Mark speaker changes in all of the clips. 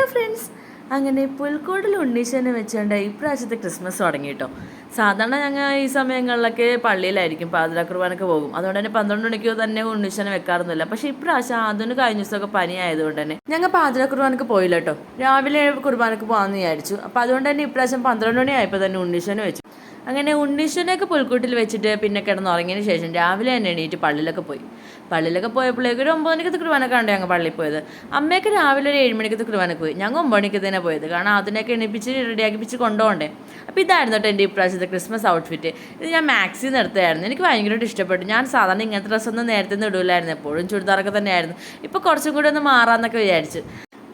Speaker 1: Hello friends. അങ്ങനെ പുൽക്കോടിൽ ഉണ്ണീശനെ വെച്ചുകൊണ്ട് ഇപ്രാവശ്യത്തെ ക്രിസ്മസ് തുടങ്ങി കേട്ടോ സാധാരണ ഞങ്ങൾ ഈ സമയങ്ങളിലൊക്കെ പള്ളിയിലായിരിക്കും പാതിര കുർബാനൊക്കെ പോകും. അതുകൊണ്ട് തന്നെ പന്ത്രണ്ട് മണിക്കോ തന്നെ ഉണ്ണീശനെ വെക്കാറൊന്നുമില്ല. പക്ഷെ ഇപ്രാവശ്യം അതിന് കഴിഞ്ഞ ദിവസമൊക്കെ പനി ആയതുകൊണ്ട് തന്നെ ഞങ്ങൾ പാതിര കുർബാനക്ക് പോയില്ല കേട്ടോ രാവിലെ കുർബാനക്ക് പോകാമെന്ന് വിചാരിച്ചു. അപ്പോൾ അതുകൊണ്ട് തന്നെ ഇപ്രാവശ്യം പന്ത്രണ്ട് മണി ആയപ്പോൾ തന്നെ ഉണ്ണീശനെ വെച്ചു. അങ്ങനെ ഉണ്ണീശ്വരനെയൊക്കെ പുൽക്കൂട്ടിൽ വെച്ചിട്ട് പിന്നെ കിടന്നുറങ്ങിയതിന് ശേഷം രാവിലെ തന്നെ എണീറ്റ് പള്ളിയിലൊക്കെ പോയി. പള്ളിയിലൊക്കെ പോയപ്പോഴേക്കും ഒരു ഒമ്പത് മണിക്കത്തെ കുർബാനൊക്കെ ഞങ്ങൾ പള്ളിയിൽ പോയത്. അമ്മയൊക്കെ രാവിലെ ഒരു ഏഴ് മണിക്കത്തെ കുർബാനക്ക് പോയി. ഞങ്ങൾ ഒമ്പത് മണിക്ക് തന്നെ പോയത്. കാരണം അതിനൊക്കെ എണീപ്പിച്ച് റെഡിയാക്കിപ്പിച്ച് കൊണ്ടുപോകണ്ടേ. അപ്പോൾ ഇതായിരുന്നു കേട്ടോ എന്റെ ഇപ്രാവശ്യത്തെ ക്രിസ്മസ് ഔട്ട്ഫിറ്റ്. ഇത് ഞാൻ മാക്സിൽ നിർത്തുകയായിരുന്നു. എനിക്ക് ഭയങ്കരമായിട്ട് ഇഷ്ടപ്പെട്ടു. ഞാൻ സാധാരണ ഇങ്ങനത്തെ ഡ്രസ്സൊന്നും നേരത്തെ ഒന്നും ഇടൂലായിരുന്നു. എപ്പോഴും ചുരിദാറൊക്കെ തന്നെയായിരുന്നു. ഇപ്പോൾ കുറച്ചും കൂടി ഒന്ന് മാറാമെന്നൊക്കെ വിചാരിച്ചു.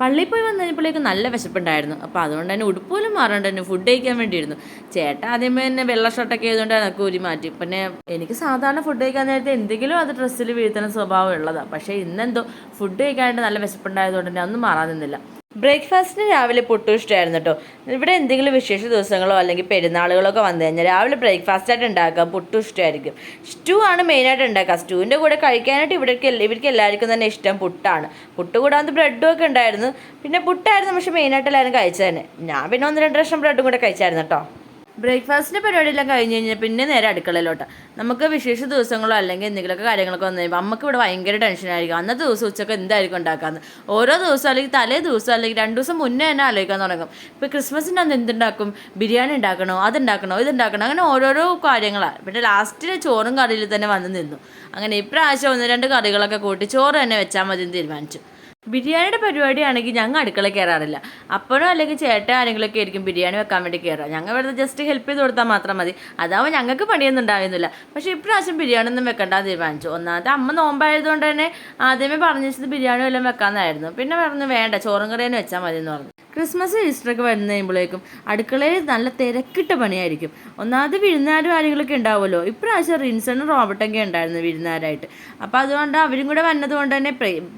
Speaker 1: പള്ളിയിൽ പോയി വന്നു കഴിഞ്ഞപ്പോഴേക്കും നല്ല വിശപ്പുണ്ടായിരുന്നു. അപ്പോൾ അതുകൊണ്ട് തന്നെ ഉടുപ്പ് പോലും മാറണ്ട തന്നെ ഫുഡ് കഴിക്കാൻ വേണ്ടിയിരുന്നു. ചേട്ടൻ ആദ്യമേ തന്നെ വെള്ള ഷർട്ടൊക്കെ ആയതുകൊണ്ട് എനിക്ക് ഒരു മാറ്റി. പിന്നെ എനിക്ക് സാധാരണ ഫുഡ് കഴിക്കാൻ നേരത്തെ എന്തെങ്കിലും അത് ഡ്രസ്സിൽ വീഴ്ത്തുന്ന സ്വഭാവം ഉള്ളതാണ് പക്ഷേ ഇന്നെന്തോ ഫുഡ് കഴിക്കാനായിട്ട് നല്ല വിശപ്പുണ്ടായതുകൊണ്ട് തന്നെ ഒന്നും മാറാൻ നിന്നില്ല. ബ്രേക്ക്ഫാസ്റ്റിന് രാവിലെ പുട്ടു ഇഷ്ടമായിരുന്നു കേട്ടോ ഇവിടെ എന്തെങ്കിലും വിശേഷ ദിവസങ്ങളോ അല്ലെങ്കിൽ പെരുന്നാളുകളൊക്കെ വന്നു കഴിഞ്ഞാൽ രാവിലെ ബ്രേക്ക്ഫാസ്റ്റ് ആയിട്ട് ഉണ്ടാക്കുക. പുട്ടു ഇഷ്ടമായിരിക്കും. സ്റ്റൂ ആണ് മെയിനായിട്ട് ഉണ്ടാക്കുക. സ്റ്റൂവിന്റെ കൂടെ കഴിക്കാനായിട്ട് ഇവിടേക്ക് ഇവർക്ക് എല്ലാവർക്കും തന്നെ ഇഷ്ടം പുട്ടാണ്. പുട്ട് കൂടാതെ ബ്രെഡും ഒക്കെ ഉണ്ടായിരുന്നു. പിന്നെ പുട്ടായിരുന്നു പക്ഷേ മെയിനായിട്ട് എല്ലാവരും കഴിച്ചത് തന്നെ. ഞാൻ പിന്നെ ഒന്ന് രണ്ട് ലക്ഷം ബ്രെഡും കൂടെ കഴിച്ചായിരുന്നു കേട്ടോ ബ്രേക്ക്ഫാസ്റ്റിന്റെ പരിപാടിയെല്ലാം കഴിഞ്ഞ് കഴിഞ്ഞാൽ പിന്നെ നേരെ അടുക്കളയിലോട്ട്. നമുക്ക് വിശേഷ ദിവസങ്ങളോ അല്ലെങ്കിൽ എന്തെങ്കിലുമൊക്കെ കാര്യങ്ങളൊക്കെ വന്നു കഴിയുമ്പോൾ നമുക്ക് ഇവിടെ ഭയങ്കര ടെൻഷനായിരിക്കും അന്നത്തെ ദിവസം ഉച്ചയ്ക്ക് എന്തായിരിക്കും ഉണ്ടാക്കാമെന്ന് ഓരോ ദിവസം അല്ലെങ്കിൽ തലേ ദിവസം അല്ലെങ്കിൽ രണ്ട് ദിവസം മുന്നേ തന്നെ ആലോചിക്കാൻ തുടങ്ങും. ഇപ്പോൾ ക്രിസ്മസിന്റെ അന്ന് എന്തുണ്ടാക്കും? ബിരിയാണി ഉണ്ടാക്കണോ? അതുണ്ടാക്കണോ? ഇതുണ്ടാക്കണോ? അങ്ങനെ ഓരോരോ കാര്യങ്ങളാണ് പിന്നെ ലാസ്റ്റിൽ ചോറും കറിയിൽ തന്നെ വന്ന് നിന്നു. അങ്ങനെ ഇപ്രാവശ്യം ഒന്ന് രണ്ട് കറികളൊക്കെ കൂട്ടി ചോറ് തന്നെ വെച്ചാൽ മതി തീരുമാനിച്ചു. ബിരിയാണിയുടെ പരിപാടിയാണെങ്കിൽ ഞങ്ങൾ അടുക്കള കയറാറില്ല. അപ്പനോ അല്ലെങ്കിൽ ചേട്ടൻ ആരെങ്കിലുമൊക്കെ ആയിരിക്കും ബിരിയാണി വെക്കാൻ വേണ്ടി കയറുക. ഞങ്ങൾ വെറുതെ ജസ്റ്റ് ഹെൽപ്പ് ചെയ്ത് കൊടുത്താൽ മാത്രം മതി. അതാവുമ്പോൾ ഞങ്ങൾക്ക് പണിയൊന്നും ഉണ്ടായിരുന്നില്ല. പക്ഷേ ഇപ്രാവശ്യം ബിരിയാണി ഒന്നും വെക്കണ്ടെന്ന് തീരുമാനിച്ചു. ഒന്നാമത്തെ അമ്മ നോമ്പായതുകൊണ്ട് തന്നെ ആദ്യമേ പറഞ്ഞു വെച്ചത് ബിരിയാണി വല്ലതും വെക്കാമെന്നായിരുന്നു പിന്നെ പറഞ്ഞു വേണ്ട ചോറും കറിയാണ് വെച്ചാൽ മതി എന്ന് പറഞ്ഞു. ക്രിസ്മസ് ഈസ്റ്ററൊക്കെ വരുന്ന കഴിയുമ്പോഴേക്കും അടുക്കളയിൽ നല്ല തിരക്കിട്ട പണിയായിരിക്കും. ഒന്നാമത് വിരുന്നാരും ആരെങ്കിലുമൊക്കെ ഉണ്ടാവുമല്ലോ. ഇപ്രാവശ്യം റിൻസണും റോബർട്ടൊക്കെ ഉണ്ടായിരുന്നു വിരുന്നാരായിട്ട് അപ്പോൾ അതുകൊണ്ട് അവരും കൂടെ വന്നതുകൊണ്ട് തന്നെ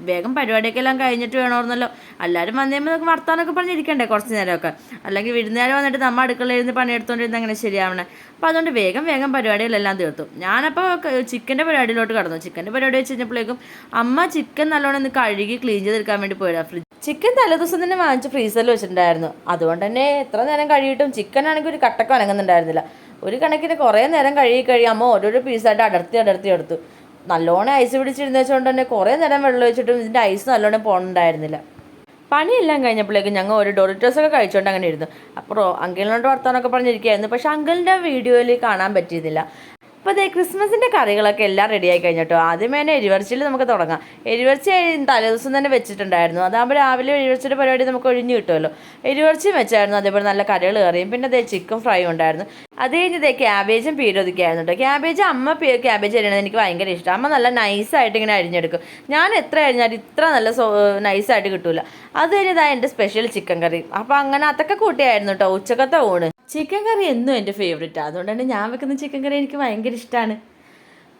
Speaker 1: വേഗം പരിപാടിയൊക്കെ എല്ലാം കഴിഞ്ഞിട്ട് വേണമെന്നല്ലോ എല്ലാവരും വന്നു കഴിയുമ്പോൾ നമുക്ക് വർത്താനൊക്കെ പറഞ്ഞിരിക്കണ്ടേ കുറച്ച് നേരമൊക്കെ. അല്ലെങ്കിൽ വിരുന്നുകാർ വന്നിട്ട് നമ്മൾ അടുക്കളയിൽ നിന്ന് പണിയെടുത്തുകൊണ്ടിരുന്ന അങ്ങനെ ശരിയാവണേ. അപ്പോൾ അതുകൊണ്ട് വേഗം വേഗം പരിപാടികളെല്ലാം തീർത്തു. ഞാനപ്പോൾ ചിക്കന്റെ പരിപാടിയിലോട്ട് കടന്നു. ചിക്കന്റെ പരിപാടി വെച്ച് കഴിഞ്ഞപ്പോഴേക്കും അമ്മ ചിക്കൻ നല്ലോണം ഒന്ന് കഴുകി ക്ലീൻ ചെയ്തെടുക്കാൻ വേണ്ടി പോയതാണ് ഫ്രിഡ്ജ്. ചിക്കൻ തലേദിവസം തന്നെ വാങ്ങിച്ച് ഫ്രീസറിൽ വെച്ചിട്ടുണ്ടായിരുന്നു. അതുകൊണ്ട് തന്നെ എത്ര നേരം കഴിയിട്ടും ചിക്കൻ ആണെങ്കിൽ ഒരു കട്ടക്ക അനങ്ങുന്നുണ്ടായിരുന്നില്ല ഒരു കണക്കിന് കുറേ നേരം കഴുകി അമ്മ ഓരോരോ പീസായിട്ട് അടർത്തി അടർത്തി എടുത്തു. നല്ലോണം ഐസ് പിടിച്ചിരുന്ന വെച്ചുകൊണ്ട് തന്നെ കുറേ നേരം വെള്ളം ഒഴിച്ചിട്ടും ഇതിന്റെ ഐസ് നല്ലോണം പോകണ്ടായിരുന്നില്ല പണിയെല്ലാം കഴിഞ്ഞപ്പോഴേക്കും ഞങ്ങൾ ഒരു ഡോറിറ്റോസൊക്കെ കഴിച്ചുകൊണ്ട് അങ്ങനെ ഇരുന്നു. അപ്പോൾ അങ്കിളിനോട് വർത്താനൊക്കെ പറഞ്ഞിരിക്കുകയായിരുന്നു പക്ഷേ അങ്കിളിന്റെ വീഡിയോയിൽ കാണാൻ പറ്റിയതില്ല അപ്പോൾ അതെ ക്രിസ്മസിന്റെ കറികളൊക്കെ എല്ലാം റെഡിയായി കഴിഞ്ഞിട്ടോ ആദ്യമേ തന്നെ എരിവർച്ചിൽ നമുക്ക് തുടങ്ങാം. എരിവർച്ചി തലേദിവസം തന്നെ വെച്ചിട്ടുണ്ടായിരുന്നു. അതാകുമ്പോൾ രാവിലെ എരിവർച്ചയുടെ പരിപാടി നമുക്ക് ഒഴിഞ്ഞു കിട്ടുമല്ലോ. എരിവർച്ചിയും വെച്ചായിരുന്നു. അതേപോലെ നല്ല കറികൾ കറിയും. പിന്നെ അതേ ചിക്കൻ ഫ്രൈ ഉണ്ടായിരുന്നു. അത് കഴിഞ്ഞതേ ക്യാബേജും പീരൊതുക്കായിരുന്നു കേട്ടോ ക്യാബേജ് അമ്മ ക്യാബേജ് അരിയണത് എനിക്ക് ഭയങ്കര ഇഷ്ടം. അമ്മ നല്ല നൈസായിട്ട് ഇങ്ങനെ അരിഞ്ഞെടുക്കും. ഞാൻ എത്ര അരിഞ്ഞാലും ഇത്ര നല്ല നൈസായിട്ട് കിട്ടില്ല അത് കഴിഞ്ഞതാ എന്റെ സ്പെഷ്യൽ ചിക്കൻ കറി അപ്പോൾ അങ്ങനെ അതൊക്കെ കൂട്ടിയായിരുന്നു കേട്ടോ ഉച്ചക്കത്തെ ഊണ്. ചിക്കൻ കറി എന്നും എന്റെ ഫേവറേറ്റാണ് തന്നെ ഞാൻ വെക്കുന്ന ചിക്കൻ കറി എനിക്ക് ഭയങ്കര ഇഷ്ടമാണ്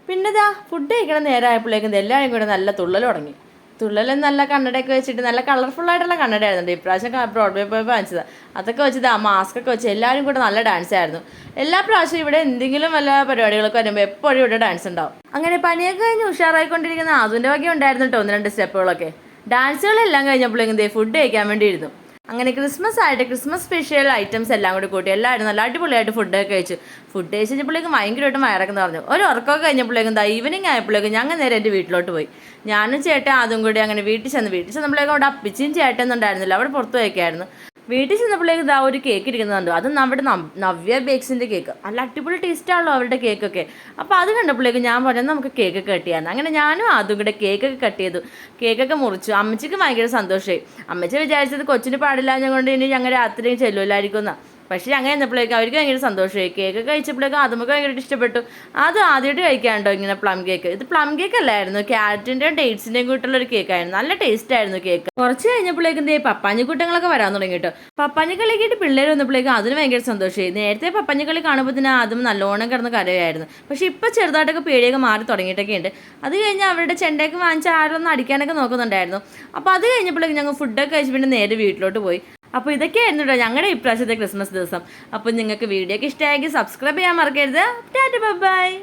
Speaker 1: പിന്നെ ഇതാ ഫുഡ് കഴിക്കണം നേരമായപ്പോഴേക്കും എല്ലാവരും കൂടെ നല്ല തുള്ളൽ തുടങ്ങി. തുള്ളൽ നല്ല കണ്ണടയൊക്കെ വെച്ചിട്ട് നല്ല കളർഫുൾ ആയിട്ടുള്ള കണ്ണടയായിരുന്നു ഇപ്രാവശ്യം ബ്രോഡ്വേ പോയി വാങ്ങിച്ചത്. അതൊക്കെ വെച്ചത് ആ മാസ്ക് ഒക്കെ വെച്ച് എല്ലാവരും കൂടെ നല്ല ഡാൻസ് ആയിരുന്നു. എല്ലാ പ്രാവശ്യവും ഇവിടെ എന്തെങ്കിലും വല്ല പരിപാടികളൊക്കെ വരുമ്പോൾ എപ്പോഴും ഇവിടെ ഡാൻസ് ഉണ്ടാവും. അങ്ങനെ പനിയൊക്കെ കഴിഞ്ഞ് ഉഷാറായിക്കൊണ്ടിരിക്കുന്ന അതിന്റെ വകയുണ്ടായിരുന്നു കേട്ടോ ഒന്ന് രണ്ട് സ്റ്റെപ്പുകളൊക്കെ ഡാൻസുകളെല്ലാം കഴിഞ്ഞപ്പോഴേക്കും ഫുഡ് കഴിക്കാൻ വേണ്ടി ഇരുന്നു. അങ്ങനെ ക്രിസ്മസ് ആയിട്ട് ക്രിസ്മസ് സ്പെഷ്യൽ ഐറ്റംസ് എല്ലാം കൂടി കൂട്ടി എല്ലാവരും നല്ല അടിപൊളിയായിട്ട് ഫുഡൊക്കെ കഴിച്ചു. ഫുഡ് കഴിച്ച് കഴിഞ്ഞപ്പോഴേക്കും ഭയങ്കരമായിട്ടും വയറൊക്കെ പറഞ്ഞു ഒരു ഉറക്കമൊക്കെ കഴിഞ്ഞപ്പോഴേക്കും ദാ ഈവനിങ് ആയപ്പോഴേക്കും ഞങ്ങൾ നേരെ എന്റെ വീട്ടിലോട്ട് പോയി. ഞാനും ചേട്ടൻ അതും കൂടി അങ്ങനെ വീട്ടിൽ ചെന്ന് വീട്ടിൽ ചെന്നപ്പോഴേക്കും അവിടെ അപ്പിച്ചിയും ചേട്ടനൊന്നും ഉണ്ടായിരുന്നില്ല. അവിടെ പുറത്ത് പോയൊക്കെയായിരുന്നു. വീട്ടിൽ ചെന്നപ്പോഴേക്ക് ഇതാ ഒരു കേക്ക് ഇരിക്കുന്നുണ്ട് അത് നമ്മുടെ നവ്യ ബേക്സിന്റെ കേക്ക് നല്ല അടിപൊളി ടേസ്റ്റ് ആണല്ലോ അവരുടെ കേക്കൊക്കെ അപ്പോൾ അത് കണ്ടപ്പോഴേക്ക് ഞാൻ പറഞ്ഞത് നമുക്ക് കേക്ക് കട്ട് ചെയ്യാമെന്ന് അങ്ങനെ ഞാനും അതും കൂടെ കേക്കൊക്കെ കട്ട് ചെയ്തു. കേക്കൊക്കെ മുറിച്ചു. അമ്മച്ചിക്ക് ഭയങ്കര സന്തോഷമായി അമ്മച്ചി വിചാരിച്ചത് കൊച്ചിന് പാടില്ല ഇനി ഞങ്ങൾ രാത്രി ചെല്ലുമല്ലായിരിക്കും എന്നാ പക്ഷേ അങ്ങനെ എന്നപ്പോഴേക്കും അവർക്ക് ഭയങ്കര സന്തോഷമായി. കേക്ക് കഴിച്ചപ്പോഴേക്കും അതുമൊക്കെ ഭയങ്കരമായിട്ട് ഭയങ്കര ഇഷ്ടപ്പെട്ടു. അത് ആദ്യമായിട്ട് കഴിക്കാണ്ടോ ഇങ്ങനെ പ്ലം കേക്ക്? ഇത് പ്ലം കേക്ക് അല്ലായിരുന്നു. ക്യാരറ്റിന്റെയും ഡേറ്റ്സിന്റെയും കൂട്ടുള്ള ഒരു കേക്കായിരുന്നു നല്ല ടേസ്റ്റ് ആയിരുന്നു കേക്ക്. കുറച്ച് കഴിഞ്ഞപ്പോഴേക്കും ദേ പപ്പാഞ്ഞിക്കുട്ടങ്ങളൊക്കെ വരാൻ തുടങ്ങി കേട്ടോ. പപ്പാഞ്ഞിക്കളിക്കിട്ട് പിള്ളേർ വന്നപ്പോഴേക്കും അതിന് ഭയങ്കര സന്തോഷമായി. നേരത്തെ പപ്പാഞ്ഞിക്കളി കാണുമ്പോൾ തന്നെ അതും നല്ലോണം കിടന്ന് കരയായിരുന്നു. പക്ഷെ ഇപ്പോൾ ചെറുതായിട്ടൊക്കെ പേടിയൊക്കെ മാറി തുടങ്ങിയിട്ടൊക്കെ ഉണ്ട്. അത് കഴിഞ്ഞ് അവരുടെ ചെണ്ടയൊക്കെ വാങ്ങിച്ച് ആരൊന്ന് അടിക്കാനൊക്കെ നോക്കുന്നുണ്ടായിരുന്നു. അപ്പോൾ അത് കഴിഞ്ഞപ്പോഴേക്കും ഞങ്ങൾ ഫുഡൊക്കെ കഴിച്ച് പിന്നെ നേരെ വീട്ടിലോട്ട് പോയി. അപ്പോൾ ഇതൊക്കെയായിരുന്നു കേട്ടോ ഞങ്ങളുടെ ഇപ്രാവശ്യത്തെ ക്രിസ്മസ് ദിവസം. അപ്പോൾ നിങ്ങൾക്ക് വീഡിയോ ഒക്കെ ഇഷ്ടമായെങ്കിൽ സബ്സ്ക്രൈബ് ചെയ്യാൻ മറക്കരുത്. Tata bye.